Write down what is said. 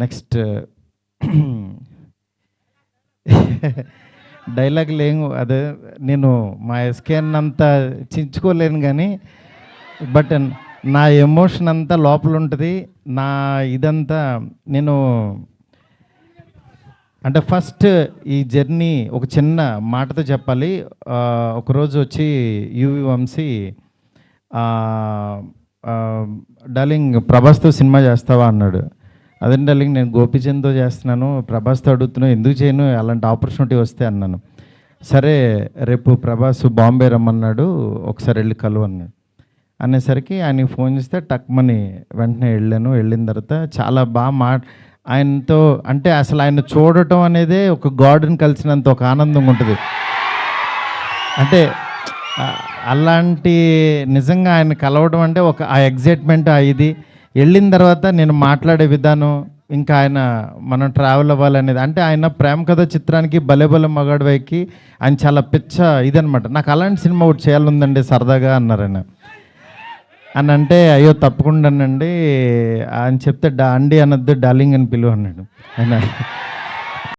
Next dialogue లేము. అదే నేను మా ఎస్కేన్ అంతా చించుకోలేను కానీ బట్ నా ఎమోషన్ అంతా లోపల ఉంటుంది. నా ఇదంతా నేను అంటే ఫస్ట్ ఈ జర్నీ ఒక చిన్న మాటతో చెప్పాలి. ఒకరోజు వచ్చి యువి వంశీ డార్లింగ్ ప్రభాస్తో సినిమా చేస్తావా అన్నాడు. అదే అలాగే నేను గోపిచంద్తో చేస్తున్నాను ప్రభాస్తో అడుగుతున్నాను ఎందుకు చేయను అలాంటి ఆపర్చునిటీ వస్తే అన్నాను. సరే రేపు ప్రభాస్ బాంబే రమ్మన్నాడు ఒకసారి వెళ్ళి కలువు అన్నాడు. అనేసరికి ఆయనకి ఫోన్ చేస్తే టక్మని వెంటనే వెళ్ళాను వెళ్ళిన తర్వాత చాలా బాగా మా ఆయనతో అంటే అసలు ఆయన చూడటం అనేదే ఒక గాడ్ని కలిసినంత ఒక ఆనందం ఉంటుంది. అంటే అలాంటి నిజంగా ఆయన కలవడం అంటే ఒక ఆ ఎగ్జైట్మెంట్ ఆ ఇది. వెళ్ళిన తర్వాత నేను మాట్లాడే విధానం ఇంకా ఆయన మనం ట్రావెల్ అవ్వాలనేది అంటే ఆయన ప్రేమ కథ చిత్రానికి భలే భలే మగాడు వైకి ఆయన చాలా పిచ్చ ఇదనమాట నాకు అలాంటి సినిమా ఒకటి చేయాలందండి సరదాగా అన్నారు ఆయన. అని అంటే అయ్యో తప్పకుండానండి అని చెప్తే డా అండి అనొద్దు డార్లింగ్ అని పిలువ అన్నాడు ఆయన.